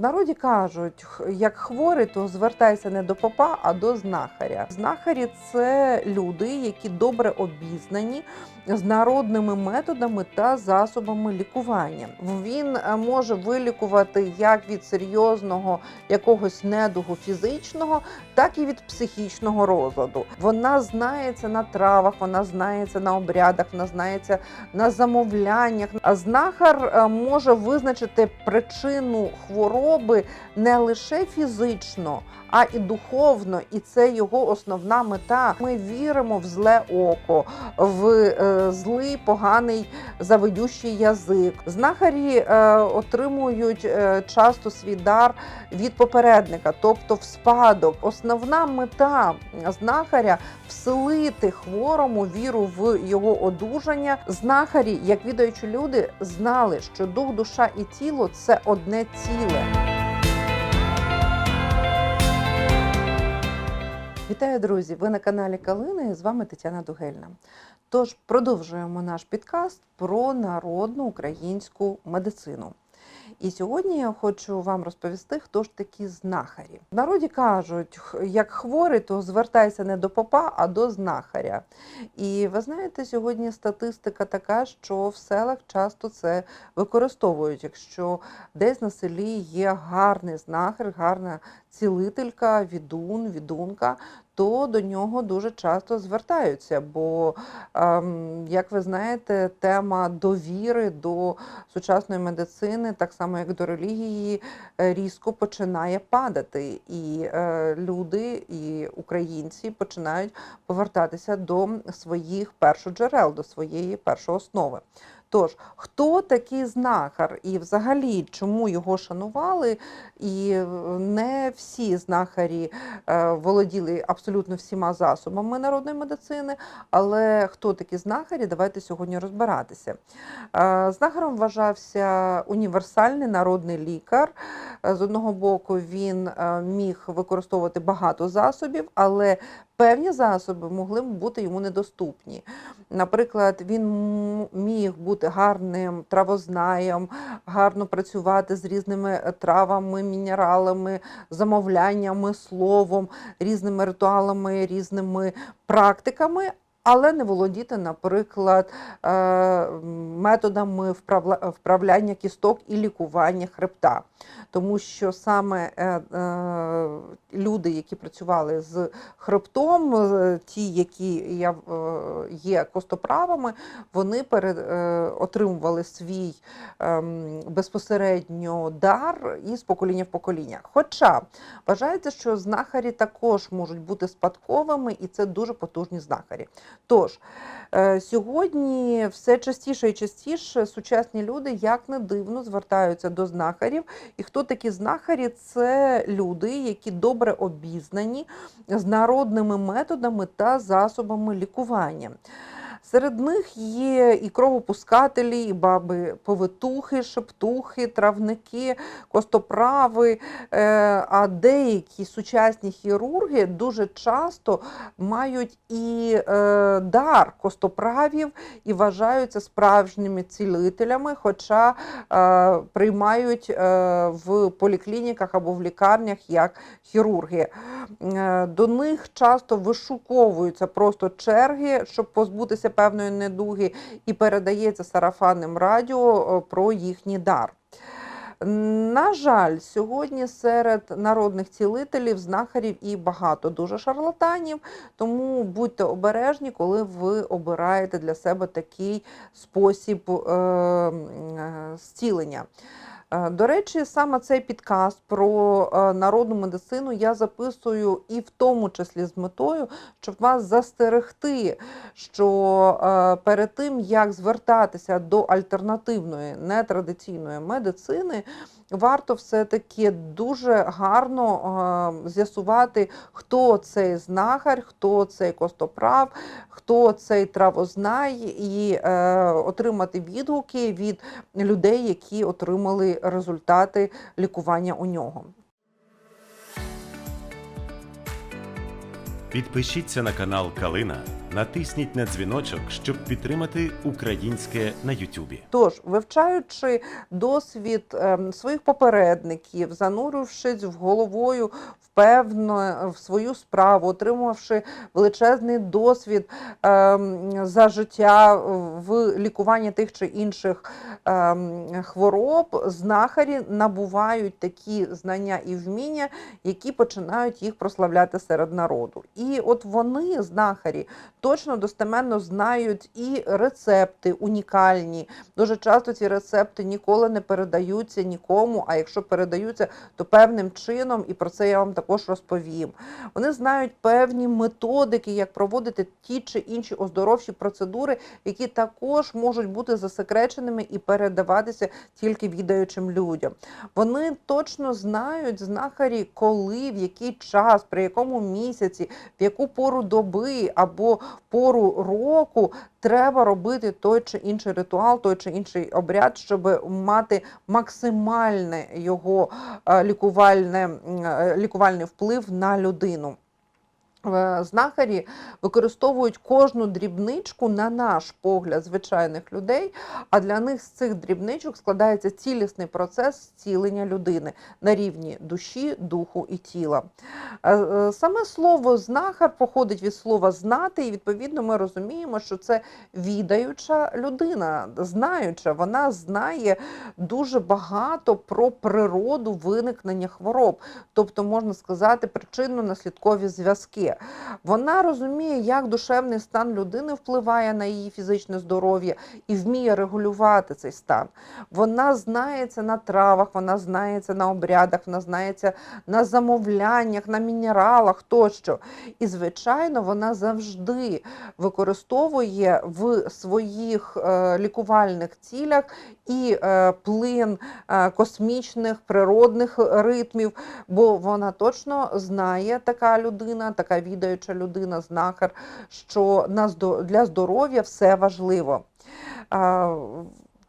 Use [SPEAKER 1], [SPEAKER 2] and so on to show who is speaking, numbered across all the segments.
[SPEAKER 1] В народі кажуть, як хворий, то звертайся не до попа, а до знахаря. Знахарі це люди, які добре обізнані з народними методами та засобами лікування. Він е, може вилікувати як від серйозного якогось недугу фізичного, так і від психічного розладу. Вона знається на травах, вона знається на обрядах, вона знається на замовляннях. А знахар е, може визначити причину хвороби не лише фізично, а і духовно, і це його основна мета. Ми віримо в зле око, в е, злий, поганий заведющий язик. Знахарі е, отримують е, часто свій дар від попередника, тобто в спадок. Основна мета знахаря вселити хворому віру в його одужання. Знахарі, як відаючі люди, знали, що дух, душа і тіло це одне ціле. Вітаю, друзі! Ви на каналі Калина і з вами Тетяна Дугельна. Тож продовжуємо наш підкаст про народну українську медицину. І сьогодні я хочу вам розповісти, хто ж такі знахарі. В народі кажуть, як хворий, то звертайся не до попа, а до знахаря. І ви знаєте, сьогодні статистика така, що в селах часто це використовують. Якщо десь на селі є гарний знахар, гарна цілителька, відун, відунка, то до нього дуже часто звертаються. Бо, ем, як ви знаєте, тема довіри до сучасної медицини, так само як до релігії, е, різко починає падати. І е, люди, і українці починають повертатися до своїх першоджерел, до своєї першої основи. Тож, хто такий знахар і взагалі чому його шанували? І е, не всі знахарі е, володіли абсолютно всіма засобами народної медицини. Але хто такі знахарі? Давайте сьогодні розбиратися. Е, Знахарем вважався універсальний народний лікар. З одного боку, він міг використовувати багато засобів, але певні засоби могли бути йому недоступні. Наприклад, він міг бути гарним травознаєм, гарно працювати з різними е, травами, мінералами, замовляннями, словом, різними ритуалами, різними практиками. Але не володіти, наприклад, е, методами вправляння кісток і лікування хребта. Тому що саме е, е, люди, які працювали з хребтом, ті, які є костоправами, вони отримували свій ем, безпосередньо дар із покоління в покоління. Хоча вважається, що знахарі також можуть бути спадковими, і це дуже потужні знахарі. Тож е, сьогодні все частіше і частіше сучасні люди, як не дивно, звертаються до знахарів. І хто такі знахарі? Це люди, які добре обізнані з народними методами та засобами лікування. Серед них є і кровопускателі, і баби повитухи, шептухи, травники, костоправи. Е, А деякі сучасні хірурги дуже часто мають і е, дар костоправів і вважаються справжніми цілителями, хоча е, приймають в поліклініках або в лікарнях як хірурги. До них часто вишуковуються просто черги, щоб позбутися певної недуги, і передається сарафанним радіо е, про їхній дар. На жаль, сьогодні серед народних цілителів, знахарів і багато дуже шарлатанів, тому будьте обережні, коли ви обираєте для себе такий спосіб е, е, зцілення. До речі, саме цей підкаст про е, народну медицину я записую і в тому числі з метою, щоб вас застерегти, що е, перед тим як звертатися до альтернативної нетрадиційної медицини, варто все-таки дуже гарно е, з'ясувати, хто цей знахар, хто цей костоправ, хто цей травознай, і е, отримати відгуки від людей, які отримали результати лікування у нього.
[SPEAKER 2] Підпишіться на канал Калина натисніть на дзвіночок, щоб підтримати українське на Ютубі.
[SPEAKER 1] Тож, вивчаючи досвід ем, своїх попередників, занурившись в головою впевнено в свою справу, отримавши величезний досвід ем, за життя в лікуванні тих чи інших ем, хвороб, знахарі набувають такі знання і вміння, які починають їх прославляти серед народу. І от вони, знахарі, точно достеменно знають і рецепти унікальні. Дуже часто ці рецепти ніколи не передаються нікому, а якщо передаються, то певним чином, і про це я вам також розповім. Вони знають певні методики, як проводити ті чи інші оздоровчі процедури, які також можуть бути засекреченими і передаватися тільки відаючим людям. Вони точно знають знахарі, коли, в який час, при якому місяці, в яку пору доби або пору року треба робити той чи інший ритуал, той чи інший обряд, щоб мати максимальне його е, лікувальне, е, лікувальний вплив на людину. Е, Знахарі використовують кожну дрібничку на наш погляд звичайних людей, а для них з цих дрібничок складається цілісний процес зцілення людини на рівні душі, духу і тіла. Е, е, Саме слово знахар походить від слова знати, і відповідно ми розуміємо, що це відаюча людина, знаюча, вона знає дуже багато про природу виникнення хвороб, тобто можна сказати причинно-наслідкові зв'язки. Вона розуміє, як душевний стан людини впливає на її фізичне здоров'я і вміє регулювати цей стан. Вона знається на травах, вона знається на обрядах, вона знається на замовляннях, на мінералах тощо. І, звичайно, вона завжди використовує в своїх е, лікувальних цілях і е, плин е, космічних природних ритмів, бо вона точно знає така людина, така відаюча людина, знахар, що для здоров'я все важливо.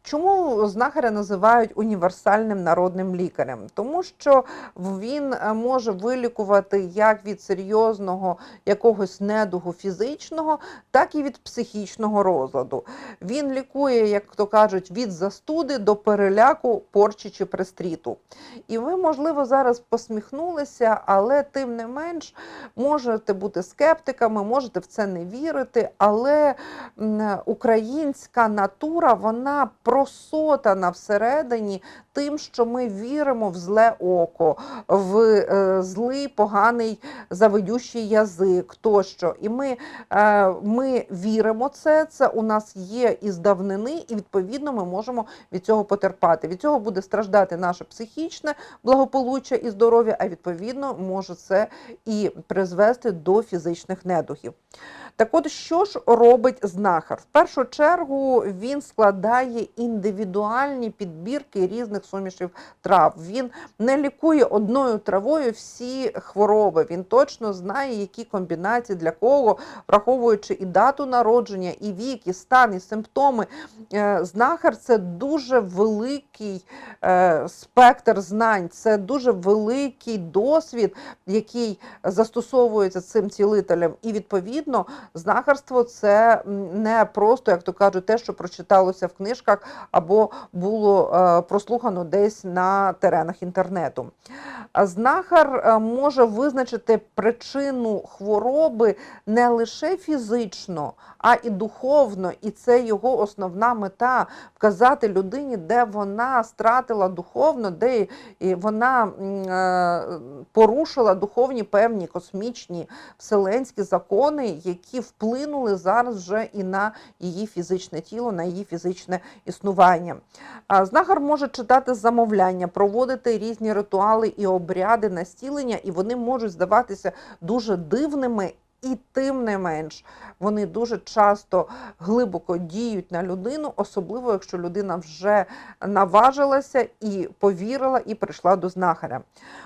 [SPEAKER 1] Чому знахаря називають універсальним народним лікарем? Тому що він е, може вилікувати як від серйозного якогось недугу фізичного, так і від психічного розладу. Він лікує, як то кажуть, від застуди до переляку, порчі чи пристріту. І ви, можливо, зараз посміхнулися, але тим не менш можете бути скептиками, можете в це не вірити, але українська натура вона просотана всередині тим, що ми віримо в зле око, в е, злий, поганий завидющий язик тощо. І ми, е, ми віримо це, це у нас є із давнини, і відповідно ми можемо від цього потерпати. Від цього буде страждати наше психічне благополуччя і здоров'я, а відповідно може це і призвести до фізичних недугів. Так от, що ж робить знахар? В першу чергу він складає індивідуальні підбірки різних сумішів трав. Він не лікує одною травою всі хвороби. Він точно знає, які комбінації для кого, враховуючи і дату народження, і вік, і стан, і симптоми. Е, Знахар це дуже великий е, спектр знань, це дуже великий досвід, який застосовується цим цілителем. І відповідно знахарство це не просто, як то кажуть, те, що прочиталося в книжках або було е, прослухано десь на теренах інтернету. Знахар е, може визначити причину хвороби не лише фізично, а і духовно. І це його основна мета вказати людині, де вона стратила духовно, де вона е, порушила духовні певні космічні вселенські закони, які вплинули зараз вже і на її фізичне тіло, на її фізичне існування. Знахар може читати замовляння, проводити різні ритуали і обряди настілення, і вони можуть здаватися дуже дивними. І тим не менш вони дуже часто глибоко діють на людину, особливо якщо людина вже наважилася і повірила, і прийшла до знахаря.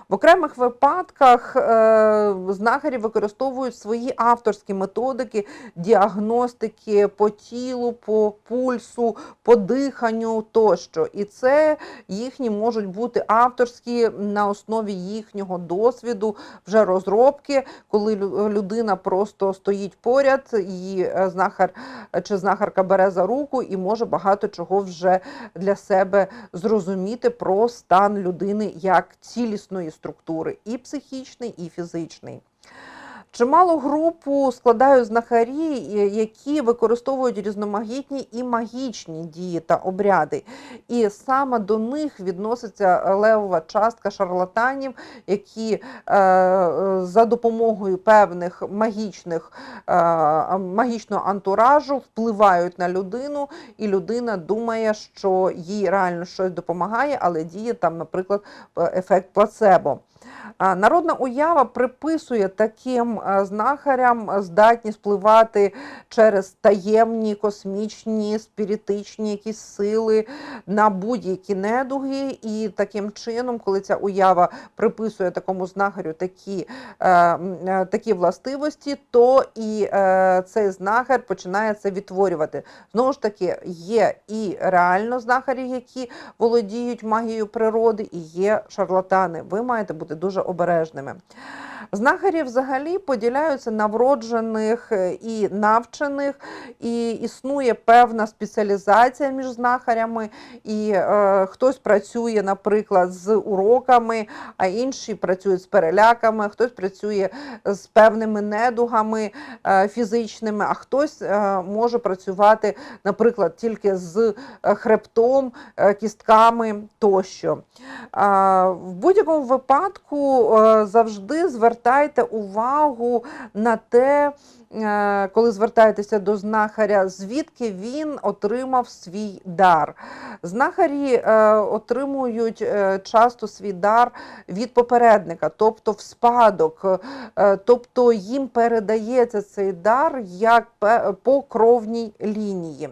[SPEAKER 1] В окремих випадках е, знахарі використовують свої авторські методики діагностики по тілу, по пульсу, по диханню тощо. І це їхні можуть бути авторські на основі їхнього досвіду, вже розробки, коли людина просто стоїть поряд, і е, знахар чи знахарка бере за руку і може багато чого вже для себе зрозуміти про стан людини як цілісної структури, і психічний, і фізичний. Чималу групу складають знахарі, е, які використовують різноманітні і магічні дії та обряди. І саме до них відноситься левова частка шарлатанів, які е, е, за допомогою певних магічних магічного антуражу впливають на людину, і людина думає, що їй реально щось допомагає, але діє там, наприклад, ефект плацебо. Народна уява приписує таким знахарям здатність впливати через таємні, космічні, спіритичні якісь сили на будь-які недуги. І таким чином, коли ця уява приписує такому знахарю такі, е, е, такі властивості, то і е, цей знахар починає це відтворювати. Знову ж таки, є і реально знахарі, які володіють магією природи, і є шарлатани. Ви маєте бути дуже обережними. Знахарі взагалі поділяються на вроджених е, і навчених, і існує певна спеціалізація між знахарями, і е, хтось працює, наприклад, з уроками, а інші працюють з переляками, хтось працює з певними недугами е, фізичними, а хтось е, може працювати, наприклад, тільки з е, хребтом, е, кістками тощо. А, В будь-якому випадку е, завжди звертайте увагу на те, е, коли звертаєтеся до знахаря, звідки він отримав свій дар. Знахарі е, отримують часто свій дар від попередника, тобто в спадок, тобто їм передається цей дар як по кровній лінії.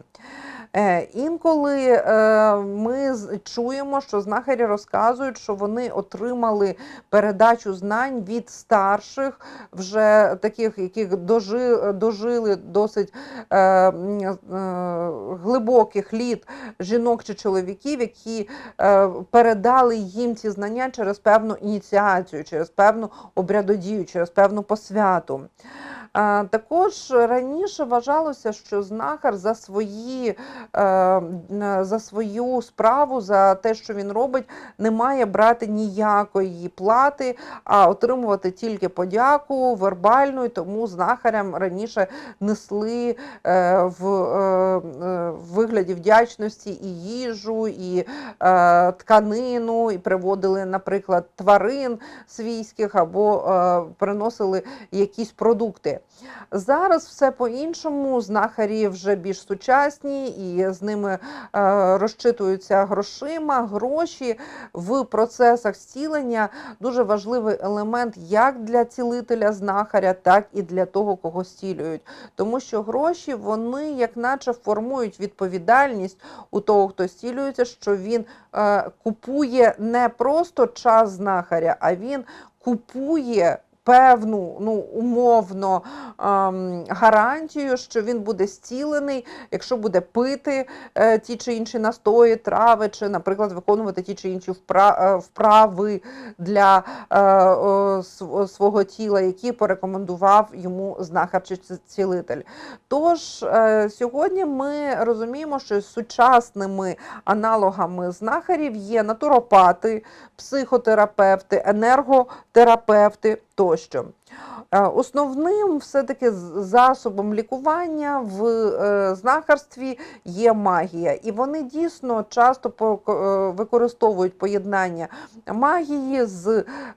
[SPEAKER 1] Е, Інколи е, ми чуємо, що знахарі розказують, що вони отримали передачу знань від старших, вже таких, яких дожили, дожили досить е, глибоких літ жінок чи чоловіків, які передали їм ці знання через певну ініціацію, через певну обрядодію, через певну посвяту. Також раніше вважалося, що знахар за свої е, за свою справу, за те, що він робить, не має брати ніякої плати, а отримувати тільки подяку вербальну, і тому знахарям раніше несли е, в, е, е, вигляді вдячності і їжу, і е, тканину, і приводили, наприклад, тварин свійських або е, приносили якісь продукти. Зараз все по-іншому. Знахарі вже більш сучасні, і з ними е, розчитуються грошима. Гроші в процесах зцілення дуже важливий елемент як для цілителя знахаря, так і для того, кого зцілюють. Тому що гроші вони, як наче, формують відповідальність у того, хто зцілюється, що він е, купує не просто час знахаря, а він купує. Певну, ну умовно ем, гарантію, що він буде зцілений, якщо буде пити е, ті чи інші настої, трави, чи, наприклад, виконувати ті чи інші е, вправи для е, свого тіла, які порекомендував йому знахар чи цілитель. Тож сьогодні ми розуміємо, що сучасними аналогами знахарів є натуропати, психотерапевти, енерготерапевти тощо. Е, Основним все-таки засобом лікування в е, знахарстві є магія, і вони дійсно часто е, використовують поєднання магії з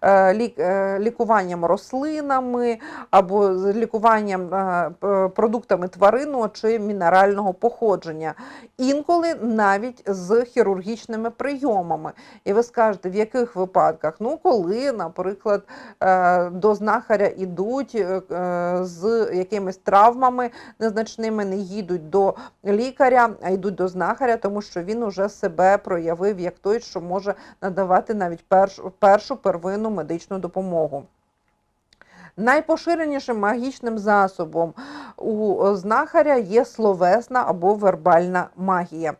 [SPEAKER 1] е, лік- е, лікуванням рослинами або з лікуванням е, продуктами тваринного чи мінерального походження, інколи навіть з хірургічними прийомами. І ви скажете, в яких випадках? Ну, коли, наприклад, е, до знахаря ідуть е, е, з якимись травмами незначними, не їдуть до лікаря, а йдуть до знахаря, тому що він уже себе проявив як той, що може надавати навіть першу, першу первинну медичну допомогу. Найпоширенішим магічним засобом у знахаря є словесна або вербальна магія.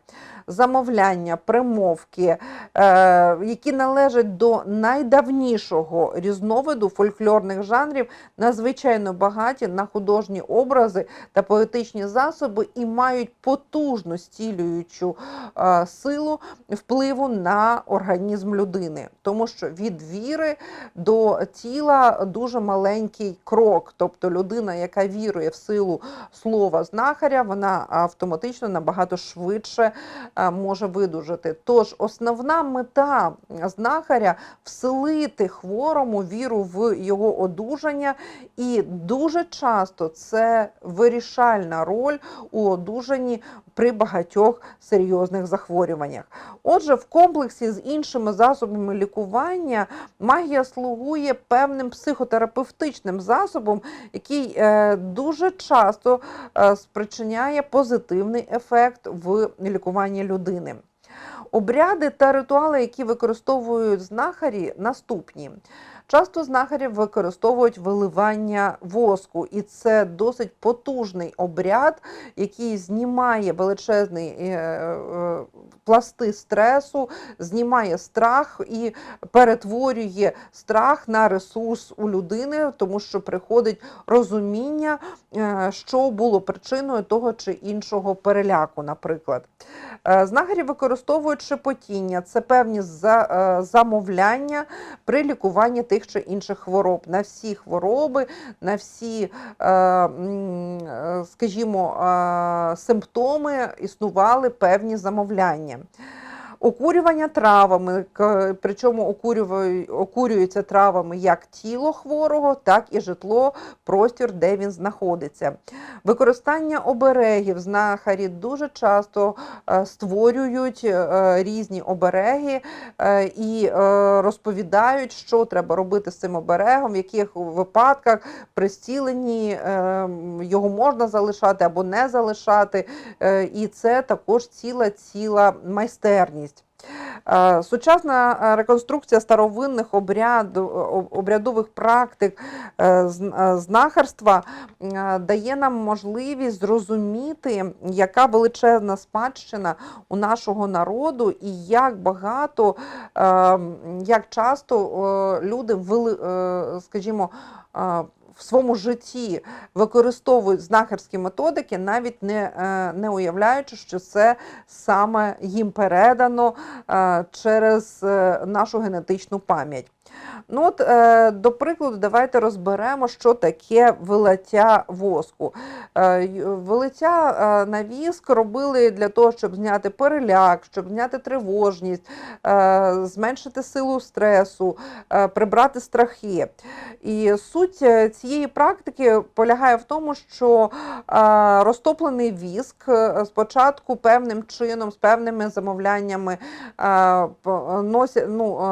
[SPEAKER 1] Замовляння, примовки, е, які належать до найдавнішого різновиду фольклорних жанрів, надзвичайно багаті на художні образи та поетичні засоби і мають потужну стілюючу е, силу впливу на організм людини, тому що від віри до тіла дуже маленький крок. Тобто людина, яка вірує в силу слова знахаря, вона автоматично набагато швидше може видужати. Тож основна мета знахаря вселити хворому віру в його одужання, і дуже часто це вирішальна роль у одужанні при багатьох серйозних захворюваннях. Отже, в комплексі з іншими засобами лікування магія слугує певним психотерапевтичним засобом, який е, дуже часто е, спричиняє позитивний ефект в лікуванні людини. Обряди та ритуали, які використовують знахарі, наступні. Часто знахарі використовують виливання воску, і це досить потужний обряд, який знімає величезний е, е, пласти стресу, знімає страх і перетворює страх на ресурс у людини, тому що приходить розуміння, е, що було причиною того чи іншого переляку, наприклад. Знахарі використовують шепотіння, це певні замовляння при лікуванні тих чи інших хвороб. На всі хвороби, на всі, е, е, скажімо, е, симптоми існували певні замовляння. Окурювання травами, причому окурюються травами як тіло хворого, так і житло, простір, де він знаходиться. Використання оберегів знахарі дуже часто е, створюють е, різні обереги е, і розповідають, що треба робити з цим оберегом, в яких випадках при зціленні е, його можна залишати або не залишати. І це також ціла ціла майстерність. Е, Сучасна е, реконструкція старовинних обряду, об- обрядових практик е, знахарства дає нам можливість зрозуміти, яка величезна спадщина у нашого народу, і як багато, як часто люди скажімо, в своєму житті використовують знахарські методики, навіть не, е, не уявляючи, що це саме їм передано е, через е, нашу генетичну пам'ять. Ну от, е, до прикладу, давайте розберемо, що таке вилиття воску. Е, Вилиття е, на віск робили для того, щоб зняти переляк, щоб зняти тривожність, е, зменшити силу стресу, е, прибрати страхи. І суть е, цієї практики полягає в тому, що е, розтоплений віск е, спочатку певним чином, з певними замовляннями е, носять, ну,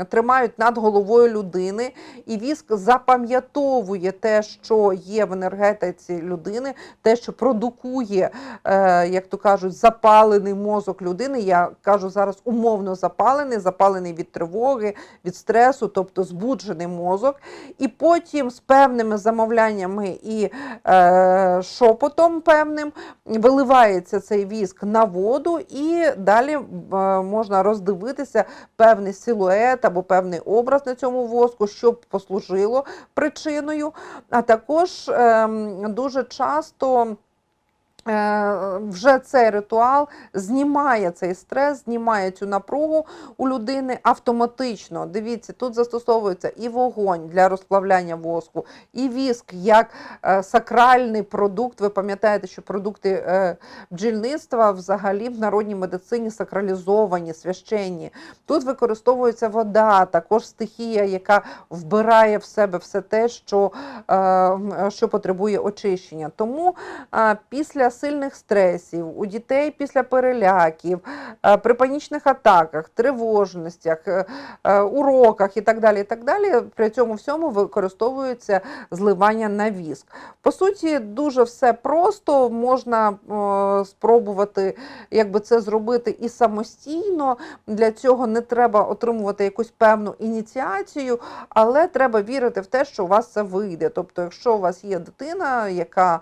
[SPEAKER 1] е, тримають над головою людини, і віск запам'ятовує те, що є в енергетиці людини, те, що продукує, е, як то кажуть, запалений мозок людини. Я кажу зараз умовно запалений, запалений від тривоги, від стресу, тобто збуджений мозок. І потім з певними замовляннями і е, шепотом певним виливається цей віск на воду, і далі е, можна роздивитися певний силует або певний образ на цьому воску, що послужило причиною. А також ем, дуже часто. Е, Вже цей ритуал знімає цей стрес, знімає цю напругу у людини автоматично. Дивіться, тут застосовується і вогонь для розплавляння воску, і віск як е, сакральний продукт. Ви пам'ятаєте, що продукти е, бджільництва взагалі в народній медицині сакралізовані, священні. Тут використовується вода, також стихія, яка вбирає в себе все те, що, що потребує очищення. Тому після сильних стресів, у дітей після переляків, е, при панічних атаках, тривожностях, е, е, уроках і так далі, і так далі, при цьому всьому використовується зливання на віск. По суті, дуже все просто, можна спробувати якби це зробити і самостійно. Для цього не треба отримувати якусь певну ініціацію, але треба вірити в те, що у вас це вийде. Тобто, якщо у вас є дитина, яка,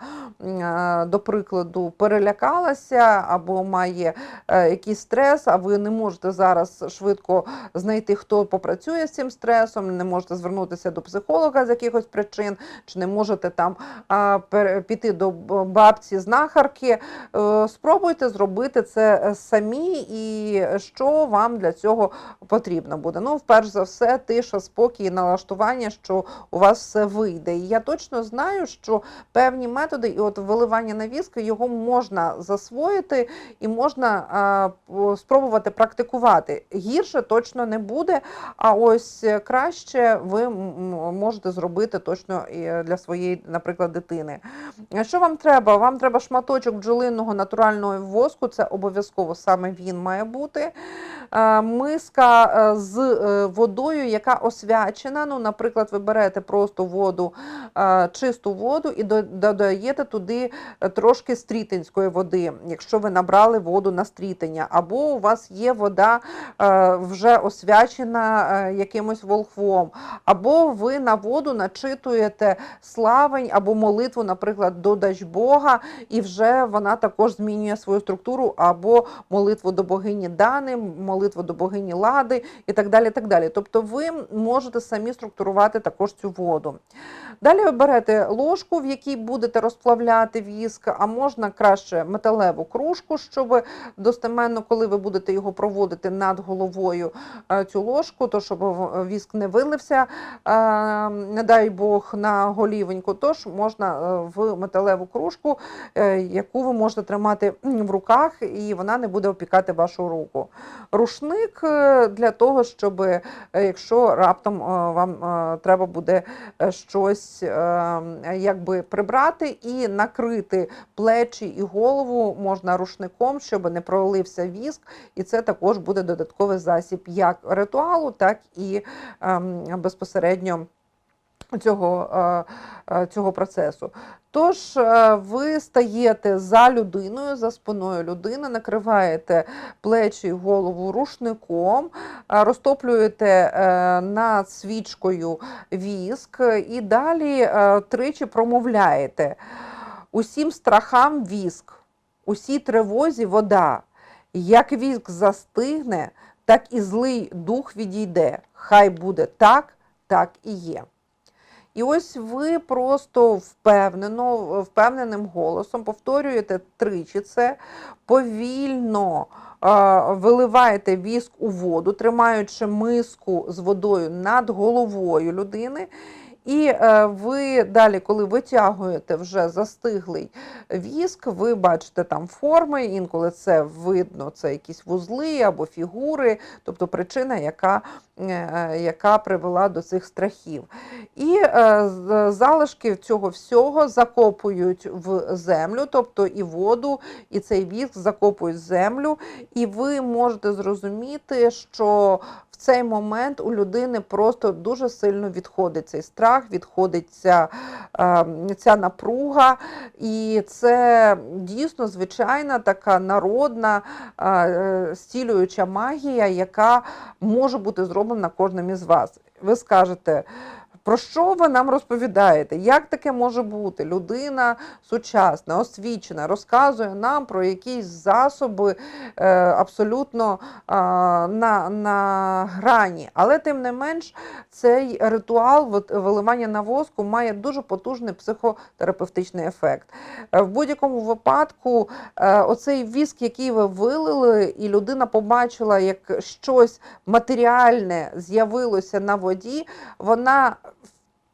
[SPEAKER 1] до прикладу, приводу перелякалася або має е, якийсь стрес, а ви не можете зараз швидко знайти, хто попрацює з цим стресом, не можете звернутися до психолога з якихось причин, чи не можете там піти до бабці знахарки. Е, Спробуйте зробити це е, самі, і що вам для цього потрібно буде. Ну, перш за все, тиша, спокій, налаштування, що у вас все вийде. І я точно знаю, що певні методи, і от виливання на віск, його можна засвоїти і можна спробувати практикувати. Гірше точно не буде, а ось е, краще ви можете зробити точно е, для своєї, наприклад, дитини. Що вам треба? Вам треба шматочок бджолиного натурального воску, це обов'язково саме він має бути. Миска е, з водою, яка освячена. Ну, наприклад, ви берете просто воду, чисту воду і додаєте туди е, трошки стрітинської води, якщо ви набрали воду на стрітення, або у вас є вода е, вже освячена е, якимось волхвом, або ви на воду начитуєте славень або молитву, наприклад, до Дажбога, і вже вона також змінює свою структуру, або молитву до богині Дани, молитву до богині Лади і так далі. так далі. Тобто ви можете самі структурувати також цю воду. Далі ви берете ложку, в якій будете розплавляти віск, а можна краще металеву кружку, щоб достеменно, коли ви будете його проводити над головою е, цю ложку, то щоб віск не вилився, е, не дай Бог, на голівеньку, тож можна е, в металеву кружку, яку ви можете тримати в руках, і вона не буде опікати вашу руку. Рушник для того, щоб якщо раптом вам треба буде щось якби прибрати і накрити плечі і голову можна рушником, щоб не пролився віск, і це також буде додатковий засіб як ритуалу, так і ем, безпосередньо цього, е, е, цього процесу. Тож е, ви стаєте за людиною, за спиною людини, накриваєте плечі і голову рушником, розтоплюєте над свічкою віск і далі тричі промовляєте. Усім страхам віск, усій тривозі вода. Як віск застигне, так і злий дух відійде. Хай буде так, так і є. І ось ви просто впевнено, впевненим голосом повторюєте тричі це, повільно е, виливаєте віск у воду, тримаючи миску з водою над головою людини. І е, ви далі, коли витягуєте вже застиглий віск, ви бачите там форми, інколи це видно, це якісь вузли або фігури, тобто причина, яка, е, яка привела до цих страхів. І е, залишки цього всього закопують в землю, тобто і воду, і цей віск закопують в землю, і ви можете зрозуміти, що в цей момент у людини просто дуже сильно відходить цей страх, відходить ця, е, ця напруга, і це дійсно звичайна така народна е, е, магія, яка може бути зроблена кожним із вас. Ви скажете. Про що ви нам розповідаєте? Як таке може бути? Людина сучасна, освічена, розказує нам про якісь засоби е, абсолютно е, на, на грані. Але тим не менш, цей ритуал виливання на воску має дуже потужний психотерапевтичний ефект. Е, в будь-якому випадку, е, оцей віск, який ви вилили, і людина побачила, як щось матеріальне з'явилося на воді, вона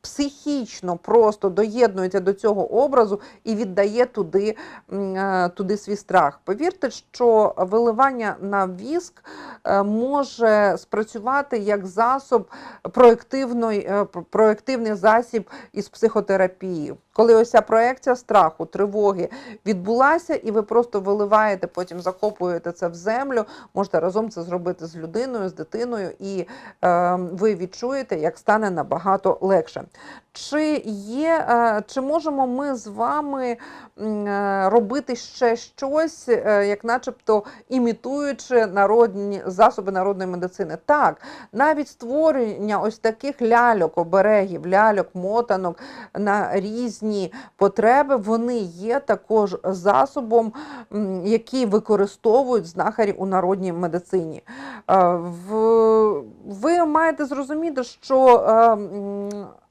[SPEAKER 1] психічно просто доєднується до цього образу і віддає туди, е, туди свій страх. Повірте, що виливання на віск е, може спрацювати як засоб проєктивної, е, проєктивний засіб із психотерапії. Коли ось ця проекція страху, тривоги відбулася, і ви просто виливаєте, потім закопуєте це в землю, можете разом це зробити з людиною, з дитиною, і е, ви відчуєте, як стане набагато легше. Чи є, е, чи можемо ми з вами е, робити ще щось, е, як начебто імітуючи народні засоби народної медицини? Так, навіть створення ось таких ляльок, оберегів, ляльок, мотанок на різні потреби, вони є також засобом, який використовують знахарі у народній медицині. Ви маєте зрозуміти, що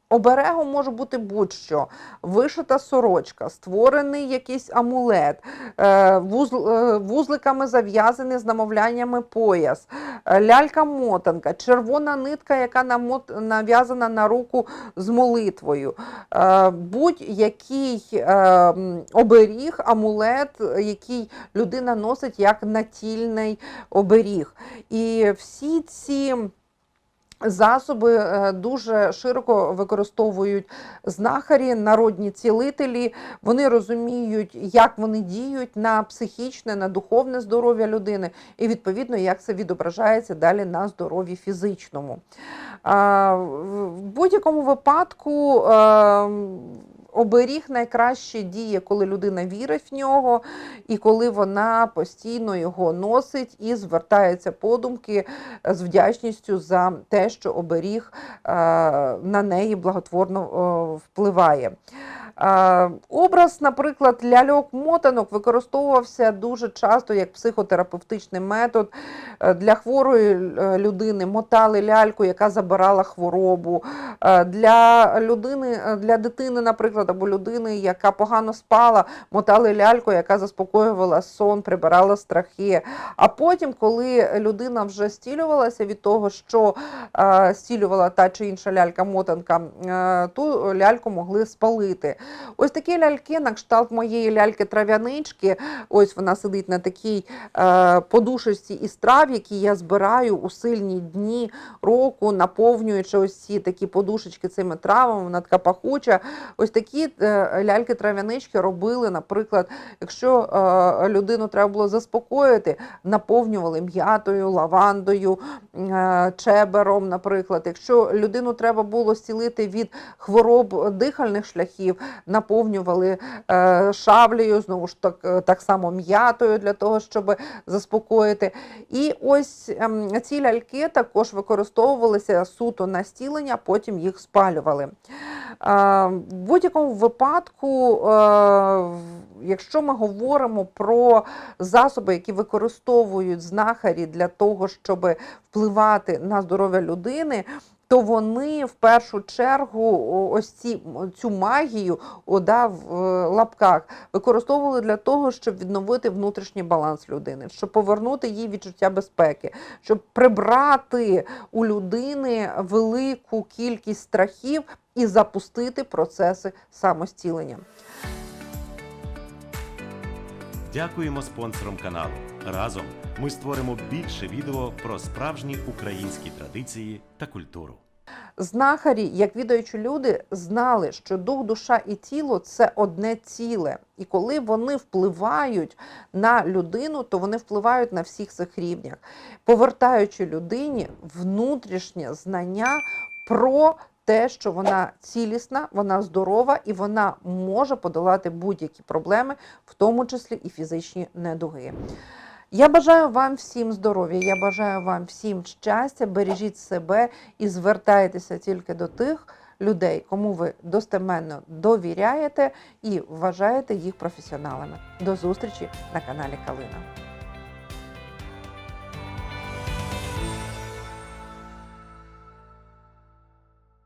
[SPEAKER 1] оберегом може бути будь-що: вишита сорочка, створений якийсь амулет, е, е, вузликами зав'язаний з намовляннями пояс, е, лялька-мотанка, червона нитка, яка нав'язана на руку з молитвою, будь-який оберіг, амулет, який людина носить як натільний оберіг. І всі ці засоби е, дуже широко використовують знахарі, народні цілителі. Вони розуміють, як вони діють на психічне, на духовне здоров'я людини, і відповідно, як це відображається далі на здоров'ї фізичному. В в будь-якому випадку. Оберіг найкраще діє, коли людина вірить в нього, і коли вона постійно його носить і звертається подумки е, з вдячністю за те, що оберіг е, на неї благотворно е, впливає. Образ, наприклад, ляльок-мотанок використовувався дуже часто як психотерапевтичний метод Е, для хворої е, людини. Мотали ляльку, яка забирала хворобу. Е, Для людини, для дитини, наприклад, або людини, яка погано спала, мотали ляльку, яка заспокоювала сон, прибирала страхи. А потім, коли людина вже стілювалася від того, що стілювала та чи інша лялька-мотанка, ту ляльку могли спалити. Ось такі ляльки, на кшталт моєї ляльки-трав'янички, ось вона сидить на такій е, подушечці із трав, які я збираю у сильні дні року, наповнюючи ось ці такі подушечки цими травами, вона така пахуча. Ось такі е, ляльки-трав'янички робили, наприклад, якщо е, людину треба було заспокоїти, наповнювали м'ятою, лавандою, е, чебером, наприклад. Якщо людину треба було зцілити від хвороб дихальних шляхів, наповнювали е, шаблею, знову ж так, е, так само м'ятою для того, щоб заспокоїти. І ось ем, ці ляльки також використовувалися суто на стілення, потім їх спалювали. Е, В будь-якому випадку, якщо ми говоримо про засоби, які використовують знахарі для того, щоб впливати на здоров'я людини, то вони в першу чергу ось ці, цю магію да, в е, лапках використовували для того, щоб відновити внутрішній баланс людини, щоб повернути їй відчуття безпеки, щоб прибрати у людини велику кількість страхів і запустити процеси самостілення.
[SPEAKER 2] Дякуємо спонсорам каналу. Разом ми створимо більше відео про справжні українські традиції та культуру.
[SPEAKER 1] Знахарі, як відаючі люди, знали, що дух, душа і тіло це одне ціле. І коли вони впливають на людину, то вони впливають на всіх цих рівнях, повертаючи людині внутрішнє знання про те, що вона цілісна, вона здорова і вона може подолати будь-які проблеми, в тому числі і фізичні недуги. Я бажаю вам всім здоров'я, я бажаю вам всім щастя, бережіть себе і звертайтеся тільки до тих людей, кому ви достеменно довіряєте і вважаєте їх професіоналами. До зустрічі на каналі Калина.